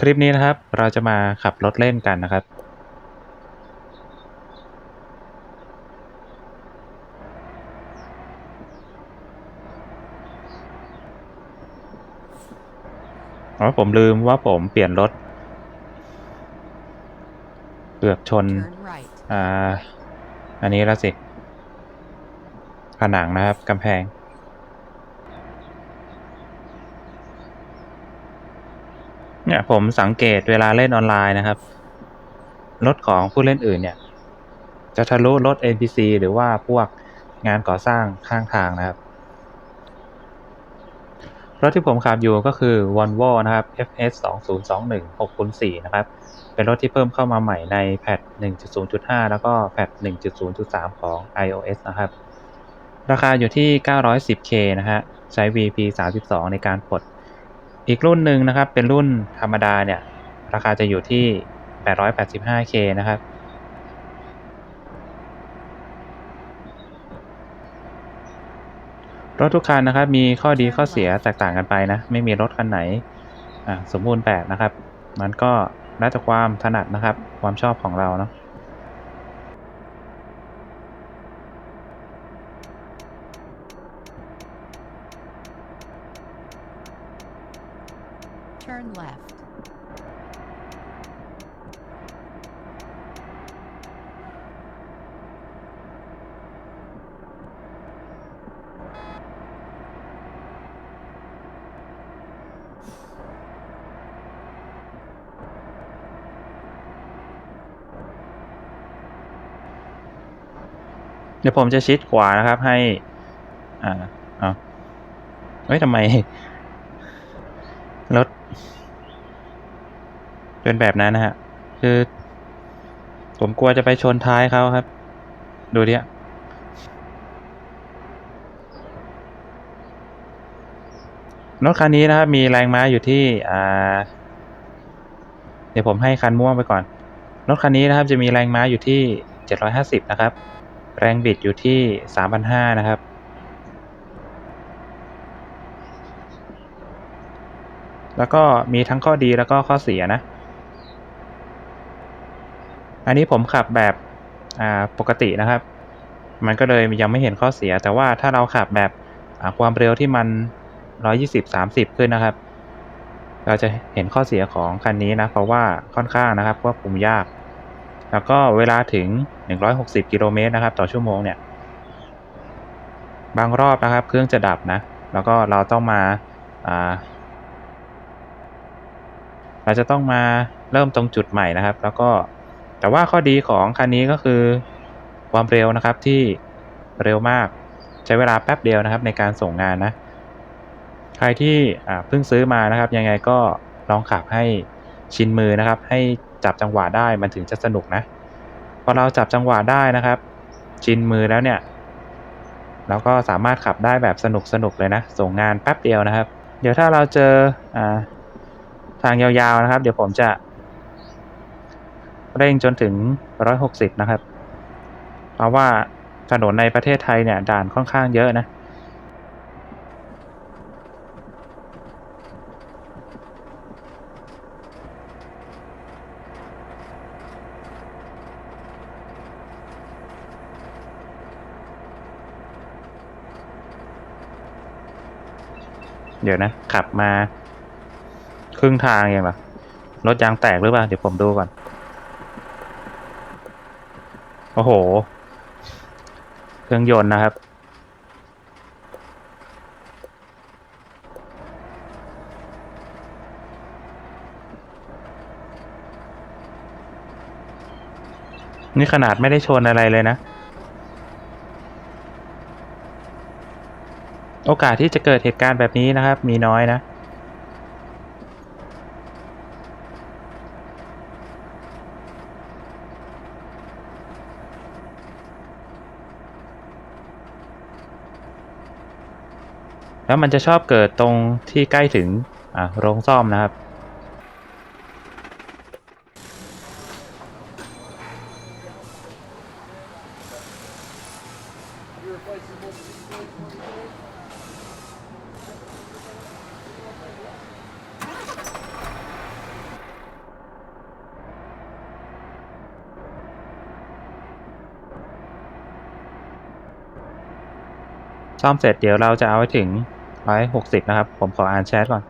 คลิปนี้นะครับ เราจะมาขับรถเล่นกันนะครับ อ๋อผมลืมว่าผมเปลี่ยนรถ เกือบชน Turn right. อ่า อันนี้แล้วสิ ผนังนะครับกำแพง เนี่ยผมสังเกตเวลาเล่นออนไลน์นะครับ รถของผู้เล่นอื่นเนี่ย จะทะลุรถ NPC หรือว่าพวกงานก่อสร้างข้างทางนะครับ รถที่ผมขับอยู่ก็คือ Volvo นะครับ FS 2 0 2 1 6คูณ4นะครับ เป็นรถที่เพิ่มเข้ามาใหม่ในแพท1.0.5 แล้วก็แพท1.0.3 ของ iOS นะครับ ราคาอยู่ที่ 910K นะฮะ ใช้ VP 32ในการปลด อีกรุ่นหนึ่งนะครับ เป็นรุ่นธรรมดาเนี่ย ราคาจะอยู่ที่ 885K นะครับ รถทุกคันนะครับ มีข้อดีข้อเสียแตกต่างกันไปนะ ไม่มีรถคันไหนสมบูรณ์แบบนะครับ มันก็แล้วแต่ความถนัดนะครับ ความชอบของเราเนาะ ดี๋ยวผมจะชิดขวานะครับให้ อ่าเอาเฮ้ยทำไมรถเป็นแบบนั้นนะฮะ คือ ผมกลัวจะไปชนท้ายเขาครับ ดูดิรถคันนี้นะครับ มีแรงม้าอยู่ที่ อ่า เดี๋ยวผมให้คันม่วงไปก่อน รถคันนี้นะครับ จะมีแรงม้าอยู่ที่ 750 นะครับ แรงบิดอยู่ที่ 3,500 นะครับ แล้วก็มีทั้งข้อดีแล้วก็ข้อเสียนะ อันนี้ผมขับแบบปกตินะครับ มันก็เลยยังไม่เห็นข้อเสีย แต่ว่าถ้าเราขับแบบความเร็วที่มัน 120-30 ขึ้นนะครับ เราจะเห็นข้อเสียของคันนี้นะ เพราะว่าค่อนข้างนะครับควบคุมยาก แล้วก็เวลาถึง 160 กิโลเมตรนะครับ ต่อชั่วโมงเนี่ย บางรอบนะครับ เครื่องจะดับนะ แล้วก็เราต้องมาาเราจะต้องมาเริ่มตรงจุดใหม่นะครับ แล้วก็แต่ว่าข้อดีของคันนี้ก็คือความเร็วนะครับที่เร็วมากใช้เวลาแป๊บเดียวนะครับในการส่งงานนะ ใครที่เพิ่งซื้อมานะครับ ยังไงก็ลองขับให้ชินมือนะครับ ให้ จับจังหวะได้มันถึงจะสนุกนะพอเราจับจังหวะได้นะครับ ชินมือแล้วเนี่ยเราก็สามารถขับได้แบบสนุกสนุกเลยนะ ส่งงานแป๊บเดียวนะครับ เดี๋ยวถ้าเราเจออทางยาวๆนะครับ เดี๋ยวผมจะ เร่งจนถึง 160 นะครับ เพราะว่าถนนในประเทศไทยเนี่ยด่านค่อนข้างเยอะนะ เดี๋ยวนะ ขับมา ครึ่งทางเองหรอรถยางแตกหรือเปล่า เดี๋ยวผมดูก่อน โอ้โห เครื่องยนต์นะครับ นี่ขนาดไม่ได้ชนอะไรเลยนะ โอกาสที่จะเกิดเหตุการณ์แบบนี้นะครับ มีน้อยนะแล้วมันจะชอบเกิดตรงที่ใกล้ถึงอ่าโรงซ่อมนะครับน ซ่อมเสร็จเดี๋ยวเราจะเอาไว้ถึง 160 นะครับ ผมขออ่านแชทก่อน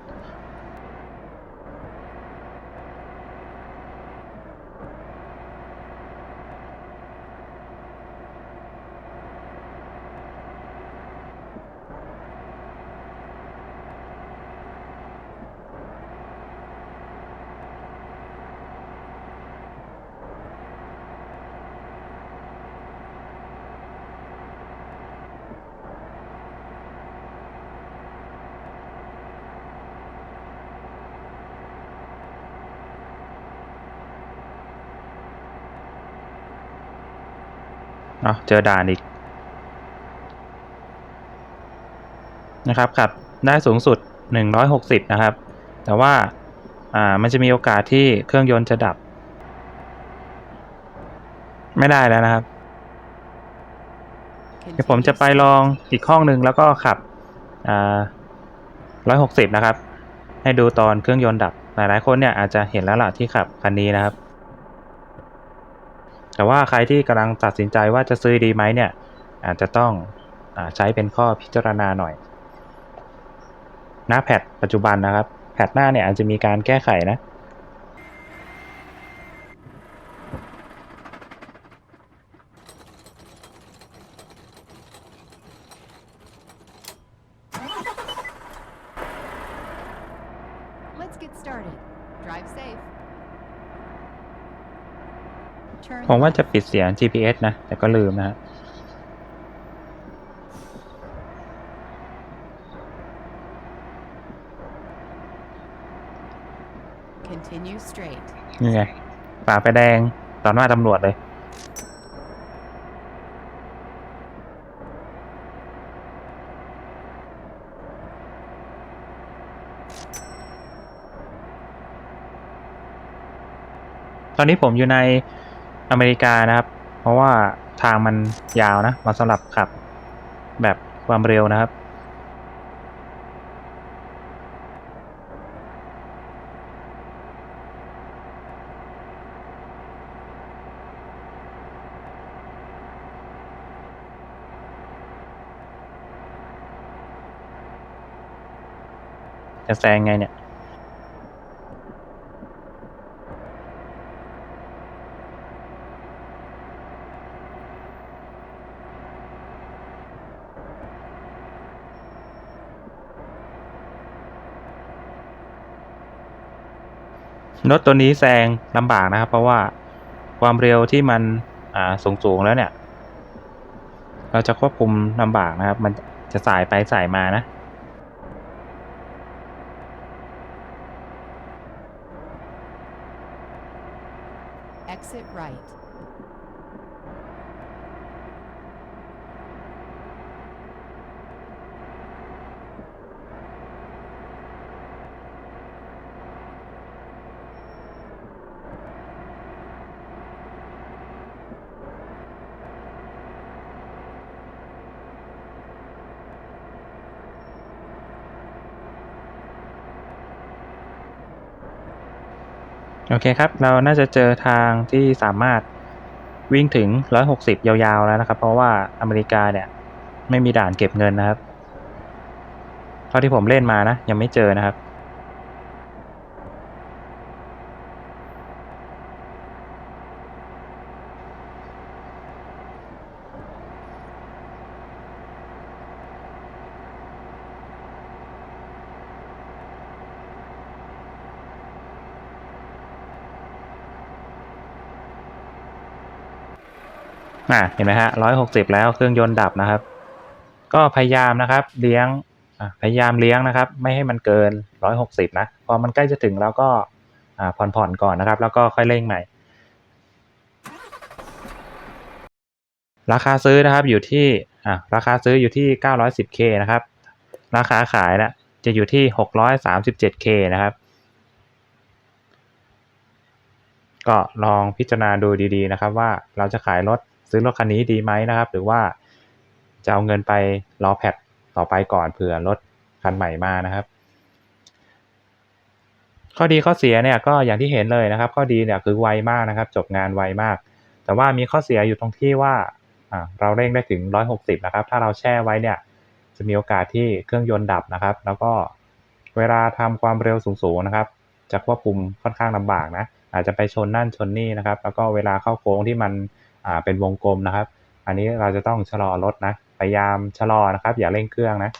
เนาเจอด่านอีก นะครับขับได้สูงสุด 160 นะครับ แต่ว่าอ่ามันจะมีโอกาสที่เครื่องยนต์จะดับ ไม่ได้แล้วนะครับ เดี๋ยวผมจะไปลองอีกห้องหนึ่งแล้วก็ขับอ่า160 นะครับ ให้ดูตอนเครื่องยนต์ดับ หลายๆคนเนี่ยอาจจะเห็นแล้วล่ะที่ขับคันนี้นะครับ แต่ว่าใครที่กำลังตัดสินใจว่าจะซื้อดีไหมเนี่ย อาจจะต้องอใช้เป็นข้อพิจารณาหน่อยหน้าแพดปัจจุบันนะครับ แพดหน้าเนี่ยอาจจะมีการแก้ไขนะ ผมว่าจะ left. ปิดเสียง GPS นะ แต่ก็ลืมนะฮะ Continue straight. นี่ไงฝ่าไฟแดงต่อหน้าตำรวจเลย ตอนนี้ผมอยู่ใน อเมริกานะครับ เพราะว่าทางมันยาวนะมาสำหรับขับแบบความเร็วนะครับ จะแซงไงเนี่ย รถตัวนี้แซงลำบากนะครับ เพราะว่าความเร็วที่มันอ่าสูงสูงๆแล้วเนี่ย เราจะควบคุมลำบากนะครับ มันจะสายไปสายมานะ Exit right. โอเคครับ เราน่าจะเจอทางที่สามารถวิ่งถึง 160 ยาวๆแล้วนะครับ เพราะว่าอเมริกาเนี่ย ไม่มีด่านเก็บเงินนะครับ เท่าที่ผมเล่นมานะ ยังไม่เจอนะครับ อะเห็นไหมฮะร้อยหกสิบแล้วเครื่องยนต์ดับนะครับ ก็พยายามนะครับ เลี้ยงพยายามเลี้ยงนะครับ ไม่ให้มันเกินร้อยหกสิบนะพอมันใกล้จะถึงแล้วก็ผ่อนผ่อนๆก่อนนะครับ แล้วก็ค่อยเร่งใหม่ ราคาซื้อนะครับอยู่ที่ราคาซื้ออยู่ที่ 910k นะครับ ราคาขายนะจะอยู่ที่ 637k นะครับ ก็ลองพิจารณาดูดีๆนะครับว่าเราจะขายรถ ซื้อรถคันนี้ดีไหมนะครับ หรือว่าจะเอาเงินไปรอแพทต่อไปก่อนเผื่อรถคันใหม่มานะครับ ข้อดีข้อเสียเนี่ยก็อย่างที่เห็นเลยนะครับ ข้อดีเนี่ยคือไวมากนะครับ จบงานไวมาก แต่ว่ามีข้อเสียอยู่ตรงที่ว่าเราเร่งได้ถึง 160 นะครับ ถ้าเราแช่ไว้เนี่ย จะมีโอกาสที่เครื่องยนต์ดับนะครับ แล้วก็เวลาทำความเร็วสูงๆนะครับ จะควบคุมค่อนข้างลำบากนะ อาจจะไปชนนั่นชนนี่นะครับ แล้วก็เวลาเข้าโค้งที่มัน อ่าเป็นวงกลมนะครับ อันนี้เราจะต้องชะลอรถนะพยายามชะลอนะครับ อย่าเร่งเครื่องนะ